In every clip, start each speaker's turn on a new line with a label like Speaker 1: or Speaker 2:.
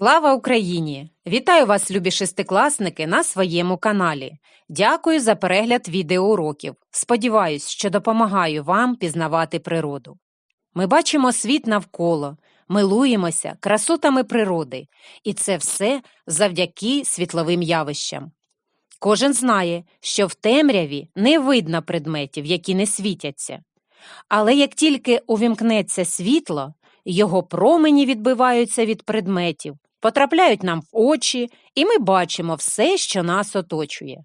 Speaker 1: Слава Україні! Вітаю вас, любі шестикласники, на своєму каналі. Дякую за перегляд відеоуроків. Сподіваюсь, що допомагаю вам пізнавати природу. Ми бачимо світ навколо, милуємося красотами природи, і це все завдяки світловим явищам. Кожен знає, що в темряві не видно предметів, які не світяться. Але як тільки увімкнеться світло, його промені відбиваються від предметів, потрапляють нам в очі, і ми бачимо все, що нас оточує.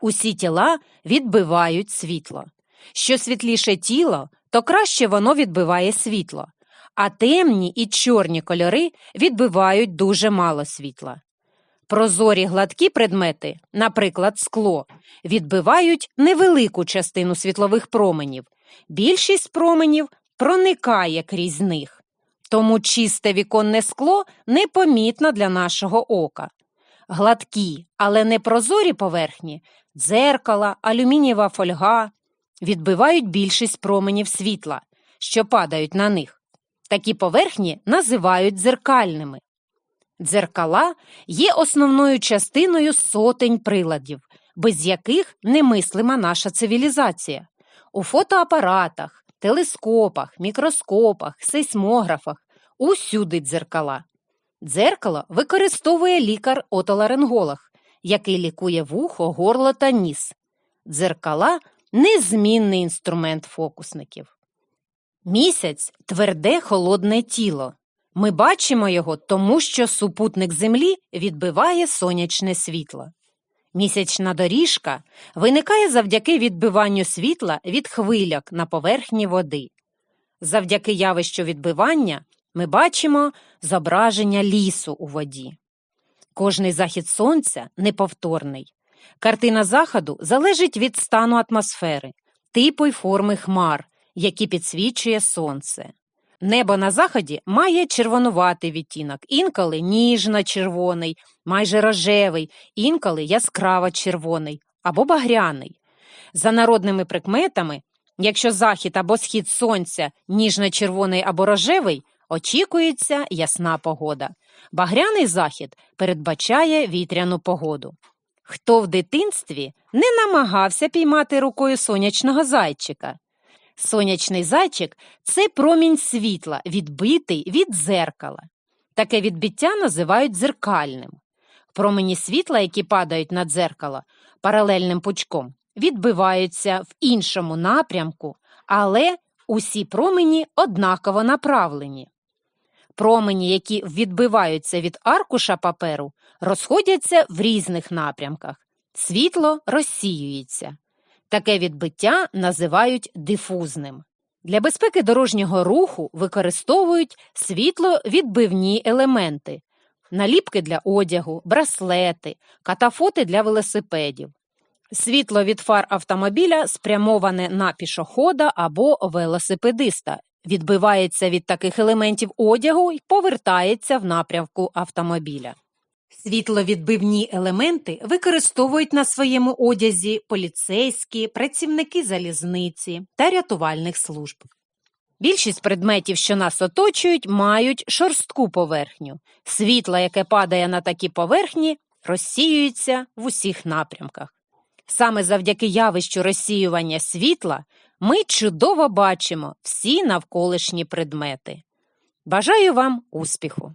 Speaker 1: Усі тіла відбивають світло. Що світліше тіло, то краще воно відбиває світло, а темні і чорні кольори відбивають дуже мало світла. Прозорі гладкі предмети, наприклад, скло, відбивають невелику частину світлових променів. Більшість променів проникає крізь них. Тому чисте віконне скло непомітно для нашого ока. Гладкі, але не прозорі поверхні, дзеркала, алюмінієва фольга відбивають більшість променів світла, що падають на них. Такі поверхні називають дзеркальними. Дзеркала є основною частиною сотень приладів, без яких немислима наша цивілізація. У фотоапаратах, телескопах, мікроскопах, сейсмографах усюди дзеркала. Дзеркало використовує лікар-отоларинголог, який лікує вухо, горло та ніс. Дзеркала незмінний інструмент фокусників. Місяць тверде холодне тіло. Ми бачимо його, тому що супутник Землі відбиває сонячне світло. Місячна доріжка виникає завдяки відбиванню світла від хвиляк на поверхні води. Завдяки явищу відбивання ми бачимо зображення лісу у воді. Кожний захід сонця неповторний. Картина заходу залежить від стану атмосфери, типу й форми хмар, які підсвічує сонце. Небо на заході має червонуватий відтінок, інколи ніжно-червоний, майже рожевий, інколи яскраво червоний або багряний. За народними прикметами, якщо захід або схід сонця ніжно-червоний або рожевий, очікується ясна погода. Багряний захід передбачає вітряну погоду. Хто в дитинстві не намагався піймати рукою сонячного зайчика? Сонячний зайчик це промінь світла, відбитий від дзеркала. Таке відбиття називають дзеркальним. Промені світла, які падають на дзеркало паралельним пучком, відбиваються в іншому напрямку, але усі промені однаково направлені. Промені, які відбиваються від аркуша паперу, розходяться в різних напрямках. Світло розсіюється. Таке відбиття називають дифузним. Для безпеки дорожнього руху використовують світловідбивні елементи, наліпки для одягу, браслети, катафоти для велосипедів. Світло від фар автомобіля спрямоване на пішохода або велосипедиста, відбивається від таких елементів одягу і повертається в напрямку автомобіля. Світловідбивні елементи використовують на своєму одязі поліцейські, працівники залізниці та рятувальних служб. Більшість предметів, що нас оточують, мають шорстку поверхню. Світло, яке падає на такі поверхні, розсіюється в усіх напрямках. Саме завдяки явищу розсіювання світла ми чудово бачимо всі навколишні предмети. Бажаю вам успіху!